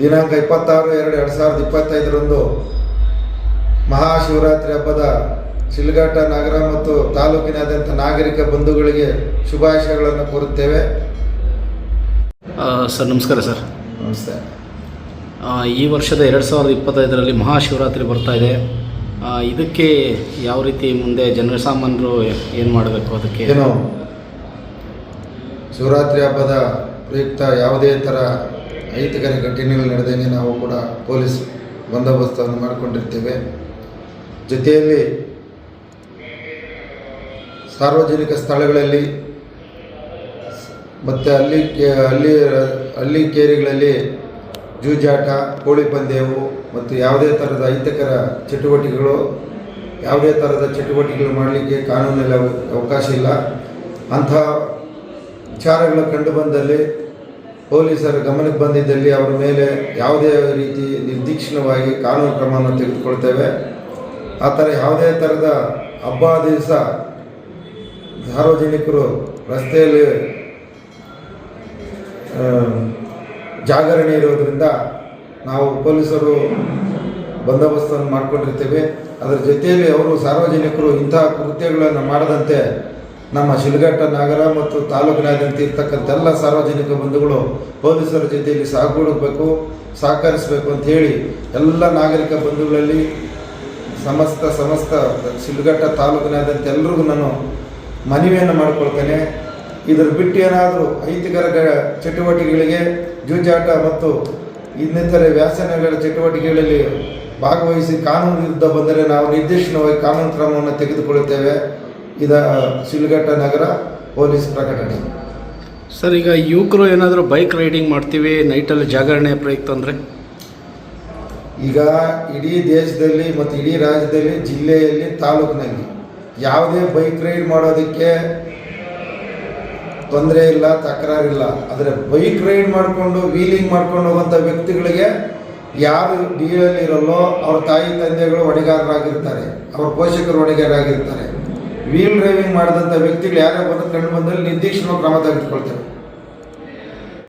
ದಿನಾಂಕ ಇಪ್ಪತ್ತಾರು ಎರಡು ಎರಡು ಸಾವಿರದ ಇಪ್ಪತ್ತೈದರಂದು ಮಹಾಶಿವರಾತ್ರಿ ಹಬ್ಬದ ಶಿಲ್ಘಟ್ಟ ನಗರ ಮತ್ತು ತಾಲೂಕಿನಾದ್ಯಂತ ನಾಗರಿಕ ಬಂಧುಗಳಿಗೆ ಶುಭಾಶಯಗಳನ್ನು ಕೋರುತ್ತೇವೆ. ಸರ್ ನಮಸ್ಕಾರ ಸರ್. ನಮಸ್ತೆ. ಈ ವರ್ಷದ ಎರಡು ಸಾವಿರದ ಇಪ್ಪತ್ತೈದರಲ್ಲಿ ಮಹಾಶಿವರಾತ್ರಿ ಬರ್ತಾ ಇದೆ. ಇದಕ್ಕೆ ಯಾವ ರೀತಿ ಮುಂದೆ ಜನಸಾಮಾನ್ಯರು ಏನು ಮಾಡಬೇಕು ಅದಕ್ಕೆ? ಏನು? ಶಿವರಾತ್ರಿ ಹಬ್ಬದ ಪ್ರಯುಕ್ತ ಯಾವುದೇ ಥರ ಅಹಿತಕರ ಘಟನೆಗಳು ನಡೆದಂಗೆ ನಾವು ಕೂಡ ಪೊಲೀಸ್ ಬಂದೋಬಸ್ತನ್ನು ಮಾಡಿಕೊಂಡಿರ್ತೇವೆ. ಜೊತೆಯಲ್ಲಿ ಸಾರ್ವಜನಿಕ ಸ್ಥಳಗಳಲ್ಲಿ ಮತ್ತು ಅಲ್ಲಿ ಅಲ್ಲಿ ಹಳ್ಳಿ ಕೇರಿಗಳಲ್ಲಿ ಜೂಜಾಟ, ಕೋಳಿ ಪಂದ್ಯವು ಮತ್ತು ಯಾವುದೇ ಥರದ ಅಹಿತಕರ ಚಟುವಟಿಕೆಗಳು, ಯಾವುದೇ ಥರದ ಚಟುವಟಿಕೆಗಳು ಮಾಡಲಿಕ್ಕೆ ಕಾನೂನಲ್ಲಿ ಅವ- ಅವಕಾಶ ಇಲ್ಲ. ಅಂತಹ ವಿಚಾರಗಳು ಕಂಡು ಬಂದಲ್ಲಿ ಪೊಲೀಸರ ಗಮನಕ್ಕೆ ಬಂದಿದ್ದಲ್ಲಿ ಅವರ ಮೇಲೆ ಯಾವುದೇ ರೀತಿ ನಿರ್ದಿಕ್ಷಣವಾಗಿ ಕಾನೂನು ಕ್ರಮವನ್ನು ತೆಗೆದುಕೊಳ್ತೇವೆ. ಆ ಥರ ಯಾವುದೇ ಥರದ ಹಬ್ಬ ದಿವಸ ಸಾರ್ವಜನಿಕರು ರಸ್ತೆಯಲ್ಲಿ ಜಾಗರಣೆ ಇರೋದ್ರಿಂದ ನಾವು ಪೊಲೀಸರು ಬಂದೋಬಸ್ತನ್ನು ಮಾಡಿಕೊಂಡಿರ್ತೇವೆ. ಅದರ ಜೊತೆಯಲ್ಲಿ ಅವರು ಸಾರ್ವಜನಿಕರು ಇಂತಹ ಕೃತ್ಯಗಳನ್ನು ಮಾಡದಂತೆ ನಮ್ಮ ಶಿಲ್ಘಟ್ಟ ನಗರ ಮತ್ತು ತಾಲೂಕಿನಾದ್ಯಂತ ಇರ್ತಕ್ಕಂಥ ಎಲ್ಲ ಸಾರ್ವಜನಿಕ ಬಂಧುಗಳು ಪೊಲೀಸರ ಜೊತೆಯಲ್ಲಿ ಸಹಗೂಡಬೇಕು ಸಹಕರಿಸಬೇಕು ಅಂತ ಹೇಳಿ ಎಲ್ಲ ನಾಗರಿಕ ಬಂಧುಗಳಲ್ಲಿ ಸಮಸ್ತ ಸಮಸ್ತ ಶಿಲ್ಘಟ್ಟ ತಾಲೂಕಿನಾದ್ಯಂತ ಎಲ್ರಿಗೂ ನಾನು ಮನವಿಯನ್ನು ಮಾಡಿಕೊಳ್ತೇನೆ. ಇದರ ಬಿಟ್ಟು ಏನಾದರೂ ಐತಿಕರ ಚಟುವಟಿಕೆಗಳಿಗೆ ಜೂಜಾಟ ಮತ್ತು ಇನ್ನಿತರೆ ವ್ಯಾಸನಗಳ ಚಟುವಟಿಕೆಗಳಲ್ಲಿ ಭಾಗವಹಿಸಿ ಕಾನೂನು ಯುದ್ಧ ಬಂದರೆ ನಾವು ನಿರ್ದೇಶನವಾಗಿ ಕಾನೂನು ಕ್ರಮವನ್ನು ತೆಗೆದುಕೊಳ್ಳುತ್ತೇವೆ. ಇದ ಶಿಲ್ಘಟ್ಟ ನಗರ ಪೊಲೀಸ್ ಪ್ರಕಟಣೆ. ಸರ್ ಈಗ ಯುವಕರು ಏನಾದರೂ ಬೈಕ್ ರೈಡಿಂಗ್ ಮಾಡ್ತೀವಿ ನೈಟಲ್ಲಿ ಜಾಗರಣೆ ಪ್ರಯುಕ್ತ ಅಂದರೆ? ಈಗ ಇಡೀ ದೇಶದಲ್ಲಿ ಮತ್ತು ಇಡೀ ರಾಜ್ಯದಲ್ಲಿ ಜಿಲ್ಲೆಯಲ್ಲಿ ತಾಲೂಕಿನಲ್ಲಿ ಯಾವುದೇ ಬೈಕ್ ರೈಡ್ ಮಾಡೋದಕ್ಕೆ ತೊಂದರೆ ಇಲ್ಲ ತಕರಾರಿಲ್ಲ. ಆದರೆ ಬೈಕ್ ರೈಡ್ ಮಾಡಿಕೊಂಡು ವೀಲಿಂಗ್ ಮಾಡ್ಕೊಂಡು ಹೋಗುವಂಥ ವ್ಯಕ್ತಿಗಳಿಗೆ ಯಾರು ಡಿ ಇರಲ್ಲೋ ಅವ್ರ ತಾಯಿ ತಂದೆಗಳು ಹೊಣೆಗಾರರಾಗಿರ್ತಾರೆ ಅವ್ರ ಪೋಷಕರು ಹೊಣೆಗಾರರಾಗಿರ್ತಾರೆ ವೀಲ್ ಡ್ರೈವಿಂಗ್ ಮಾಡಿದಂಥ ವ್ಯಕ್ತಿಗಳು ಯಾರೋ ಬಂದು ಕಂಡು ಬಂದಲ್ಲಿ ನಿರ್ದೇಶನ ಕ್ರಮ ತೆಗೆದುಕೊಳ್ತೇವೆ.